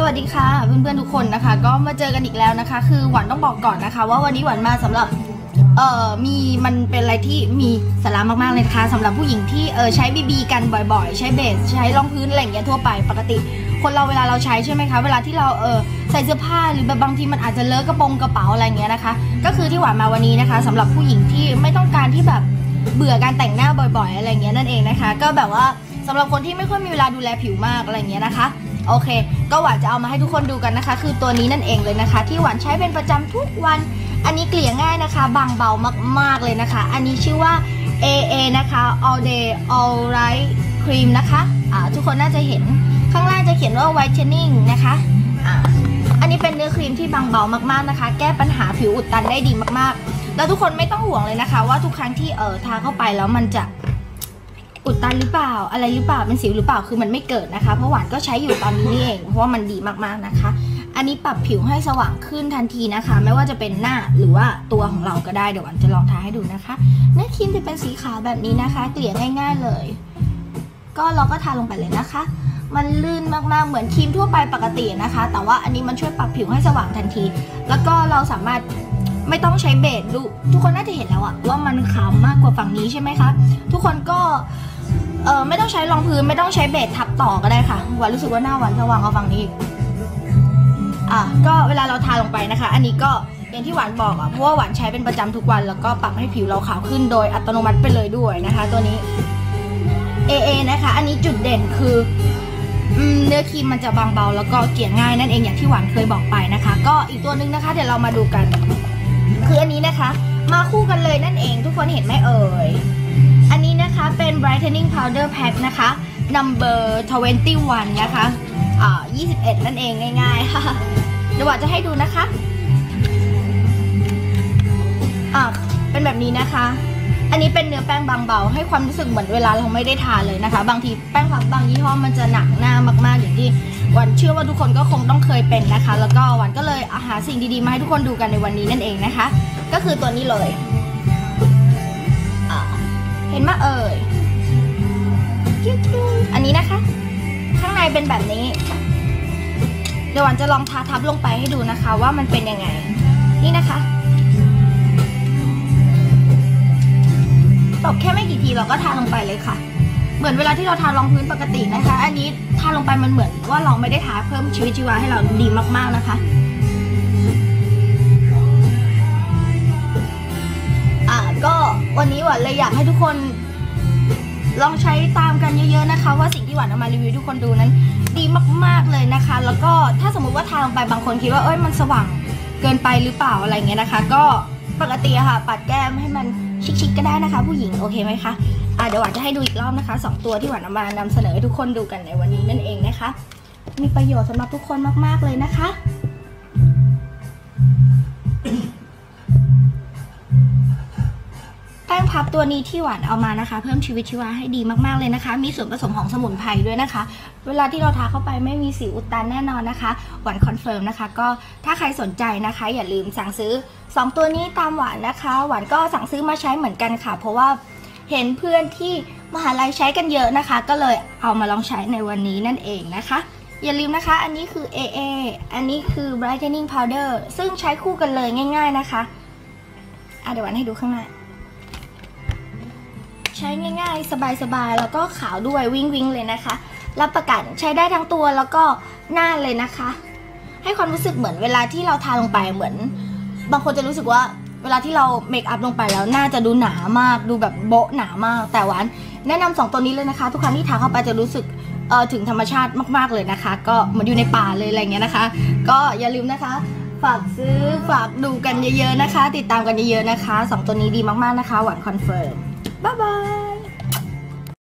สวัสดีค่ะเพื่อนๆทุกคนนะคะ ก็มาเจอกันอีกแล้วนะคะ คือหวานต้องบอกก่อนนะคะ ว่าวันนี้หวานมาสำหรับเอ่อมีมันเป็นอะไรที่มีสาระมากๆเลยนะคะสำหรับผู้หญิงที่เออใช้บีบีกันบ่อยๆ ใช้เบสใช้รองพื้นอะไรอย่างเงี้ยทั่วไปปกติ คนเราเวลาเราใช้ใช่ไหมคะเวลาที่เราเออใส่เสื้อผ้าหรือแบบบางทีมันอาจจะเลอะกระโปรงกระเป๋าอะไรเงี้ยนะคะ ก็คือที่หวานมาวันนี้นะคะสำหรับผู้หญิงที่ไม่ต้องการที่แบบเบื่อการแต่งหน้าบ่อย ๆ อะไรเงี้ยนั่นเองนะคะ ก็แบบว่าสำหรับคนที่ไม่ค่อยมีเวลาดูแลผิวมากอะไรเงี้ยนะคะ โอเค ก็หวานจะเอามาให้ทุกคนดูกันนะคะ คือตัวนี้นั่นเองเลยนะคะ ที่หวานใช้เป็นประจำทุกวัน อันนี้เกลี่ยง่ายนะคะ บางเบามากๆเลยนะคะ อันนี้ชื่อว่า AA นะคะ all day all right cream นะคะอ่าทุกคนน่าจะเห็นข้างล่างจะเขียนว่า whitening นะคะอันนี้เป็นเนื้อครีมที่บางเบามากๆนะคะ แก้ปัญหาผิวอุดตันได้ดีมากๆ แล้วทุกคนไม่ต้องห่วงเลยนะคะ ว่าทุกครั้งที่เออทาเข้าไปแล้วมันจะ อุดตันหรือเปล่าอะไรหรือเปล่าเป็นสิวหรือเปล่าคือมันไม่เกิดนะคะ เพราะหวานก็ใช้อยู่ตอนนี้นี่เองเพราะว่ามันดีมากๆนะคะ อันนี้ปรับผิวให้สว่างขึ้นทันทีนะคะ ไม่ว่าจะเป็นหน้าหรือว่าตัวของเราก็ได้เดี๋ยวหวานจะลองทาให้ดูนะคะเนื้อครีมจะเป็นสีขาวแบบนี้นะคะ เกลี่ยง่าย ๆเลย ก็เราก็ทาลงไปเลยนะคะมันลื่นมากๆ เหมือนครีมทั่วไปปกตินะคะ แต่ว่าอันนี้มันช่วยปรับผิวให้สว่างทันที แล้วก็เราสามารถไม่ต้องใช้เบสดู ทุกคนน่าจะเห็นแล้วอะว่ามันขาวมากกว่าฝั่งนี้ใช่ไหมคะ ทุกคนก็ เออไม่ต้องใช้รองพื้นไม่ต้องใช้เบสทับต่อก็ได้ค่ะหวานรู้สึกว่าหน้าหวานสว่างกว่าฝั่งนี้อีกอะก็เวลาเราทาลงไปนะคะ อันนี้ก็อย่างที่หวานบอกอะเพราะว่าหวานใช้เป็นประจำทุกวัน แล้วก็ปรับให้ผิวเราขาวขึ้นโดยอัตโนมัติไปเลยด้วยนะคะ ตัวนี้ AA นะคะ อันนี้จุดเด่นคืออเนื้อครีมมันจะบางเบาแล้วก็เกลี่ยง่ายนั่นเองอย่างที่หวานเคยบอกไปนะคะ ก็อีกตัวหนึงนะคะ เดี๋ยวเรามาดูกัน คืออันนี้นะคะ มาคู่กันเลยนั่นเอง ทุกคนเห็นไหมเอ่ย อันนี้นะคะเป็น brightening powder pack นะคะ number 21 นะคะอ่า21 นั่นเองง่ายๆค่ะเดี๋ยวหวานจะให้ดูนะคะอ่าเป็นแบบนี้นะคะ อันนี้เป็นเนื้อแป้งบางเบา ให้ความรู้สึกเหมือนเวลาเราไม่ได้ทาเลยนะคะ บางทีแป้งพับบางยี่ห้อมันจะหนักหน้ามากๆอย่างที่วันเชื่อว่าทุกคนก็คงต้องเคยเป็นนะคะ แล้วก็วันก็เลยหาสิ่งดีๆมาให้ทุกคนดูกันในวันนี้นั่นเองนะคะ ก็คือตัวนี้เลย ห็นไหมเอ่ยอันนี้นะคะ ข้างในเป็นแบบนี้ เดี๋ยวหวันจะลองทาทับลงไปให้ดูนะคะ ว่ามันเป็นยังไง นี่นะคะตบแค่ไม่กี่ทีเราก็ทาลงไปเลยค่ะ เหมือนเวลาที่เราทารองพื้นปกตินะคะ อันนี้ทาลงไปมันเหมือนว่าเราไม่ได้ทาเพิ่มชีวิตชีวาให้เราดีมากๆนะคะ วันนี้หวานเลยอยากให้ทุกคน ลองใช้ตามกันเยอะๆนะคะ ว่าสิ่งที่หวานเอามารีวิวทุกคนดูนั้น ดีมากๆเลยนะคะ แล้วก็ถ้าสมมุติว่าทางไปบางคนคิดว่าเอ้ยมันสว่างเกินไปหรือเปล่าอะไรเงี้ยนะคะ ก็ปกติอะค่ะ ปัดแก้มให้มันชิคๆก็ได้นะคะ ผู้หญิงโอเคไหมคะอ่าเดี๋ยวหวานจะให้ดูอีกรอบนะคะสองตัวที่หวานเอามานำเสนอให้ทุกคนดูกันในวันนี้นั่นเองนะคะ มีประโยชน์สำหรับทุกคนมากๆเลยนะคะ พับตัวนี้ที่หวานเอามานะคะ เพิ่มชีวิตชีวาให้ดีมากๆเลยนะคะ มีส่วนผสมของสมุนไพรด้วยนะคะ เวลาที่เราทาเข้าไปไม่มีสิวอุดตันแน่นอนนะคะ หวานคอนเฟิร์มนะคะ ก็ถ้าใครสนใจนะคะ อย่าลืมสั่งซื้อ 2 ตัวนี้ตามหวานนะคะ หวานก็สั่งซื้อมาใช้เหมือนกันค่ะ เพราะว่าเห็นเพื่อนที่มหาลัยใช้กันเยอะนะคะ ก็เลยเอามาลองใช้ในวันนี้นั่นเองนะคะอย่าลืมนะคะ อันนี้คือ AA อันนี้คือ brightening powder ซึ่งใช้คู่กันเลยง่าย ๆนะคะ อะเดี๋ยวหวานให้ดูข้างหน้า ใช้ง่ายๆ สบายๆ แล้วก็ขาวด้วยวิ่งวิ่งๆเลยนะคะ รับประกันใช้ได้ทั้งตัวแล้วก็หน้าเลยนะคะ ให้ความรู้สึกเหมือนเวลาที่เราทาลงไปเหมือน บางคนจะรู้สึกว่าเวลาที่เราเมคอัพลงไปแล้วหน้าจะดูหนามาก ดูแบบโบ๊ะหนามาก แต่หวานแนะนำสองตัวนี้เลยนะคะ ทุกครั้งที่ทาเข้าไปจะรู้สึกเออถึงธรรมชาติมากๆเลยนะคะ ก็เหมือนอยู่ในป่าเลยอะไรเงี้ยนะคะ ก็อย่าลืมนะคะ ฝากซื้อฝากดูกันเยอะๆนะคะ ติดตามกันเยอะๆนะคะสองตัวนี้ดีมากๆนะคะ หวานคอนเฟิร์ม บ๊ายบาย